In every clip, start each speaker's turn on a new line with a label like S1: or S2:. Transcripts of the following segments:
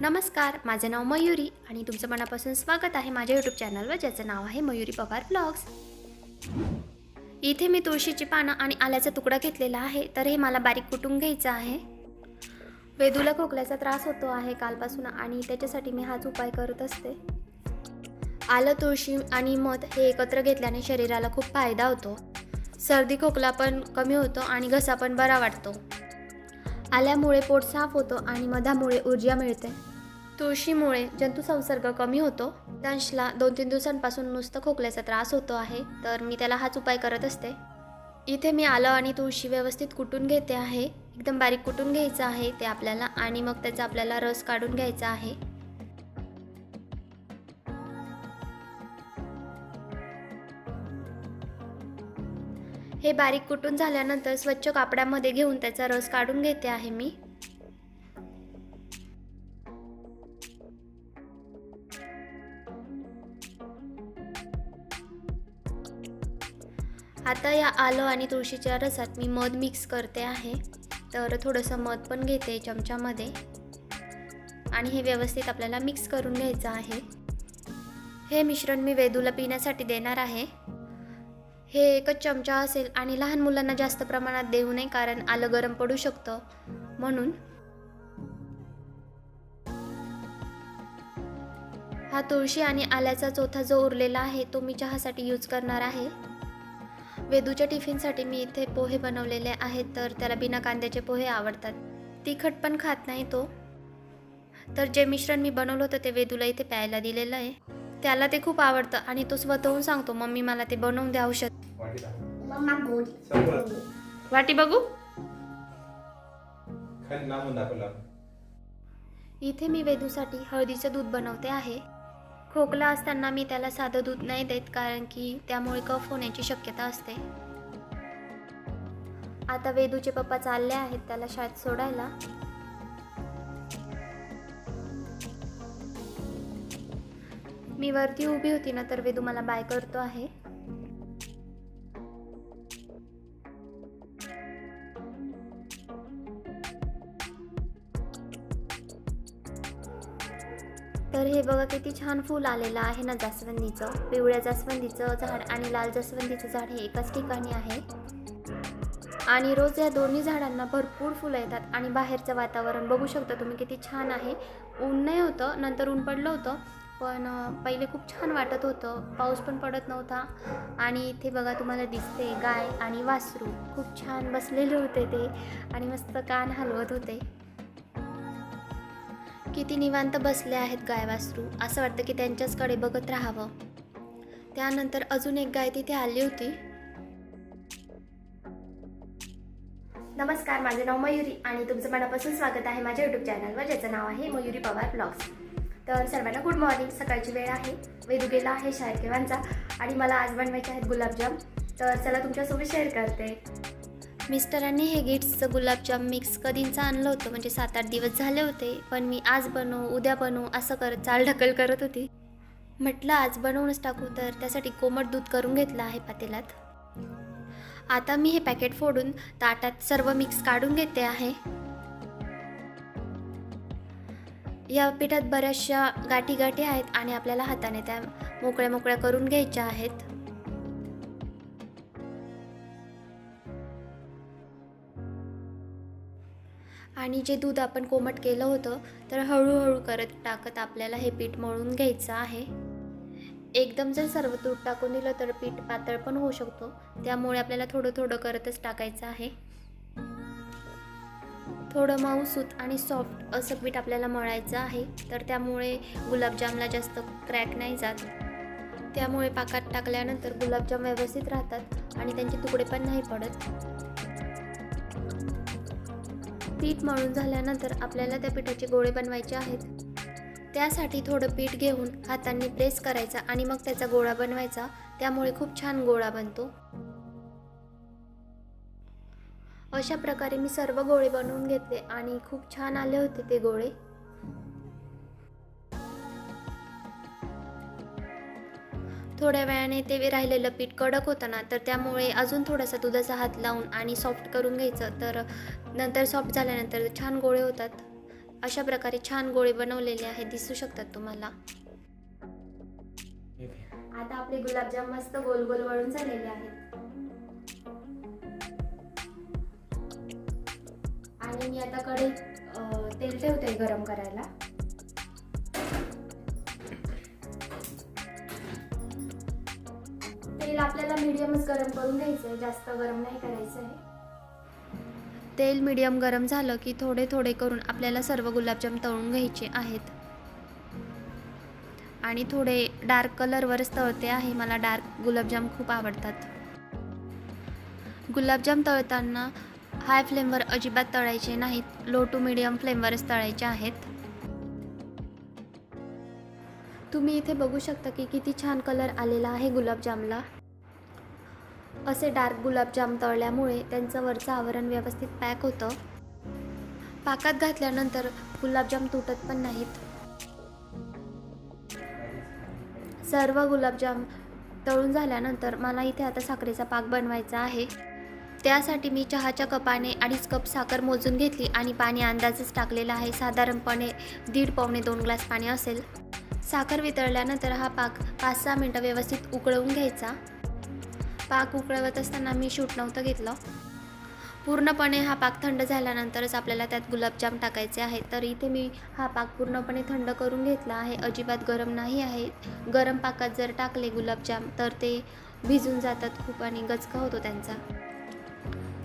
S1: नमस्कार माझे नाव मयुरी आणि तुमचं मनापासून स्वागत आहे माझ्या यूट्यूब चॅनलवर ज्याचं नाव आहे मयुरी पवार ब्लॉग्स इथे मी तुळशीची पानं आणि आल्याचा तुकडा घेतलेला आहे तर हे मला बारीक कुटून घ्यायचं आहे. वेदूला खोकल्याचा त्रास होतो आहे कालपासून आणि त्याच्यासाठी मी हाच उपाय करत असते. आलं तुळशी आणि मध हे एकत्र घेतल्याने शरीराला खूप फायदा होतो. सर्दी खोकला पण कमी होतो आणि घसा पण बरा वाटतो. आल्यामुळे पोट साफ होतो आणि मधामुळे ऊर्जा मिळते. तुळशीमुळे जंतुसंसर्ग कमी होतो. दंशला दोन तीन दिवसांपासून नुसतं खोकल्याचा त्रास होतो आहे तर मी त्याला हाच उपाय करत असते. इथे मी आलं आणि तुळशी व्यवस्थित कुटून घेते आहे. एकदम बारीक कुटून घ्यायचं आहे ते आपल्याला आणि मग त्याचा आपल्याला रस काढून घ्यायचा आहे. हे बारीक कुटून झाल्यानंतर स्वच्छ कापडामध्ये घेऊन त्याचा रस काढून घेते आहे मी. आता या आलं आणि तुळशीच्या रसात मी मध मिक्स करते आहे. तर थोडंसं मध पण घेते चमच्यामध्ये. आणि हे व्यवस्थित आपल्याला मिक्स करून घ्यायचं आहे. हे मिश्रण मी वेदूला पिण्यासाठी देणार आहे. हे एकच चमचा असेल आणि लहान मुलांना जास्त प्रमाणात देऊ नये कारण आलं गरम पडू शकतं. म्हणून हा तुळशी आणि आल्याचा चोथा जो उरलेला आहे तो मी चहासाठी यूज करणार आहे. वेदूच्या टिफिनसाठी मी इथे पोहे बनवलेले आहेत तर त्याला बिना कांद्याचे पोहे आवडतात. तिखट पण खात नाही तो. तर जे मिश्रण मी बनवलं होतं ते वेदूला इथे प्यायला दिलेलं आहे. त्याला ते खूप आवडतं आणि तो स्वतःहून सांगतो मम्मी मला ते बनवून द्या औषध. वाटी बघू? इथे मी वेदूसाठी हळदीचं दूध बनवते आहे. खोकला असताना मी त्याला साधं दूध नाही देत कारण की त्यामुळे कफ होण्याची शक्यता असते. आता वेदूचे पप्पा चालले आहेत त्याला शाळेत सोडायला. मी वरती उभी होती ना तर वेदू मला बाय करतो आहे. तर हे बघा किती छान फूल आलेलं आहे ना जास्वंदीचं. पिवळ्या जास्वंदीचं झाड आणि लाल जास्वंदीचं झाड हे एकाच ठिकाणी आहे. आणि रोज या दोन्ही झाडांना भरपूर फुलं येतात आणि बाहेरचं वातावरण बघू शकता तुम्ही किती छान आहे. ऊन नाही होतं नंतर ऊन पडलं होतं पण पहिले खूप छान वाटत होतं. पाऊस पण पडत नव्हता. आणि इथे बघा तुम्हाला दिसते गाय आणि वासरू. खूप छान बसलेले होते ते आणि मस्त कान हलवत होते. किती निवांत बसले आहेत गाय वासरू असं वाटतं की त्यांच्याचकडे बघत राहावं. त्यानंतर अजून एक गाय तिथे आली होती. नमस्कार माझे नाव मयुरी आणि तुमचं मनापासून स्वागत आहे माझ्या यूट्यूब चॅनलवर ज्याचं नाव आहे मयुरी पवार ब्लॉग्स तर सर्वांना गुड मॉर्निंग सकाळची वेळ आहे. वेदू गेला आहे शाळेत केव्हांचा आणि मला आज बनवायचे आहेत गुलाबजाम. तर चला तुमच्यासोबत शेअर करते. मिस्टरांनी हे गिट्सचं गुलाबजाम मिक्स कधींचं आणलं होतं? म्हणजे सात आठ दिवस झाले होते पण मी आज बनवू उद्या बनवू असं करत चालढकल करत होती. म्हटलं आज बनवूनच टाकू तर त्यासाठी कोमट दूध करून घेतलं आहे पातेलात आता मी हे पॅकेट फोडून ताटात सर्व मिक्स काढून घेते आहे. या पिठात बऱ्याचशा गाठी गाठी आहेत आणि आपल्याला हाताने त्या मोकळ्या मोकळ्या करून घ्यायच्या आहेत. आणि जे दूध आपण कोमट केलं होतं तर हळूहळू करत टाकत आपल्याला हे पीठ मळून घ्यायचं आहे. एकदम जर सर्व दूध टाकून दिलं तर पीठ पातळ पण होऊ शकतो. त्यामुळे आपल्याला थोडं थोडं करतच टाकायचं आहे. थोडं मऊसूत आणि सॉफ्ट असं पीठ आपल्याला मळायचं आहे तर त्यामुळे गुलाबजामला जास्त क्रॅक नाही जात. त्यामुळे पाकात टाकल्यानंतर गुलाबजाम व्यवस्थित राहतात आणि त्यांचे तुकडे पण नाही पडत. पीठ मळून झाल्यानंतर आपल्याला त्या पिठाचे गोळे बनवायचे आहेत. त्यासाठी थोडं पीठ घेऊन हातांनी प्रेस करायचा आणि मग त्याचा गोळा बनवायचा. त्यामुळे खूप छान गोळा बनतो. अशा प्रकारे मी सर्व गोळे बनवून घेतले आणि खूप छान आले होते ते गोळे. थोड्या वेळाने ते राहिलेलं पीठ कडक होतं ना तर त्यामुळे अजून थोडासा दुधाचा हात लावून आणि सॉफ्ट करून घ्यायचं. तर नंतर सॉफ्ट झाल्यानंतर छान गोळे होतात. अशा प्रकारे छान गोळे बनवलेले आहेत दिसू शकतात तुम्हाला. आता आपले गुलाबजाम मस्त गोल गोल वळून झालेले आहेत. आणि मी आता कडे तेल ठेवते गरम करायला. मीडियमच गरम करून घ्यायचं आहे. जास्त गरम नाही करायचं आहे. तेल मीडियम गरम झालं की थोडे थोडे करून आपल्याला सर्व गुलाबजाम तळून घ्यायचे आहेत. आणि थोडे डार्क कलरवरच तळते आहे. मला डार्क गुलाबजाम खूप आवडतात. गुलाबजाम तळताना हाय फ्लेमवर अजिबात तळायचे नाहीत. लो टू मिडियम फ्लेमवरच तळायचे आहेत. तुम्ही इथे बघू शकता की किती छान कलर आलेला आहे गुलाबजामला. असे डार्क गुलाबजाम तळल्यामुळे त्यांचं वरचं आवरण व्यवस्थित पॅक होतं. पाकात घातल्यानंतर गुलाबजाम तुटत पण नाहीत. सर्व गुलाबजाम तळून झाल्यानंतर मला इथे आता साखरेचा पाक बनवायचा आहे. त्यासाठी मी चहाच्या कपाने अडीच कप साखर मोजून घेतली आणि पाणी अंदाजच टाकलेलं आहे. साधारणपणे दीड पावणे दोन ग्लास पाणी असेल. साखर वितळल्यानंतर हा पाक पाच सहा मिनटं व्यवस्थित उकळवून घ्यायचा. पाक उकळवत असताना मी शूट नव्हतं घेतलं. पूर्णपणे हा पाक थंड झाल्यानंतरच आपल्याला त्यात गुलाबजाम टाकायचे आहे तर इथे मी हा पाक पूर्णपणे थंड करून घेतला आहे. अजिबात गरम नाही आहे. गरम पाकात जर टाकले गुलाबजाम तर ते भिजून जातात खूप आणि गचका होतो त्यांचा.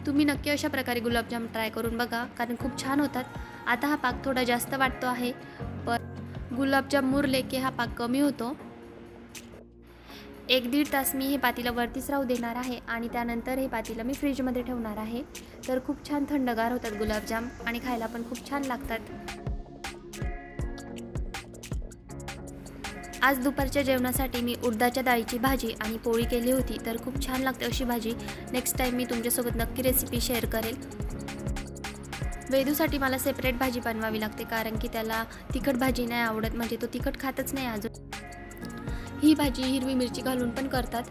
S1: तुम्ही नक्की अशा प्रकारे गुलाबजाम ट्राय करून बघा कारण खूप छान होतात. आता हा पाक थोडा जास्त वाटतो आहे पण गुलाबजाम मुरले की हा पाक कमी होतो. एक दीड तास मी हे पातीला वरतीच राहू देणार आहे आणि त्यानंतर हे पातेलं मी फ्रीजमध्ये ठेवणार आहे. तर खूप छान थंडगार होतात गुलाबजाम आणि खायला पण खूप छान लागतात. आज दुपारच्या जेवणासाठी मी उडदाच्या डाळीची भाजी आणि पोळी केली होती तर खूप छान लागते अशी भाजी. नेक्स्ट टाईम मी तुमच्यासोबत नक्की रेसिपी शेअर करेल. वेदूसाठी मला सेपरेट भाजी बनवावी लागते कारण की त्याला तिखट भाजी नाही आवडत म्हणजे तो तिखट खातच नाही अजून. ही भाजी हिरवी मिरची घालून पण करतात.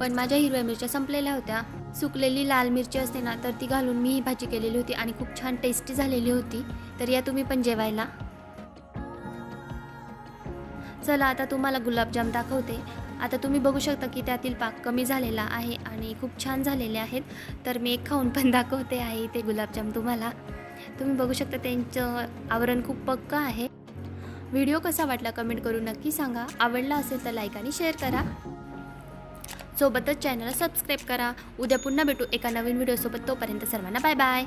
S1: पण माझ्या हिरव्या मिरच्या संपलेल्या होत्या. सुकलेली लाल मिरची असते ना तर ती घालून मी ही भाजी केलेली होती आणि खूप छान टेस्टी झालेली होती. तर या तुम्ही पण जेवायला. चला आता तुम्हाला गुलाबजाम दाखवते. आता तुम्ही बघू शकता की त्यातील पाक कमी झालेला आहे आणि खूप छान झालेले आहेत. तर मी एक खाऊन पण दाखवते आहे ते गुलाबजाम तुम्हाला. तुम्ही बघू शकता त्यांचं आवरण खूप पक्कं आहे. व्हिडिओ कसा वाटला कमेंट करून नक्की सांगा. आवडला असेल तर लाईक आणि शेअर करा. सोबतच चॅनलला सबस्क्राईब करा. उद्या पुन्हा भेटू एका नवीन व्हिडिओसोबत तोपर्यंत सर्वांना बाय बाय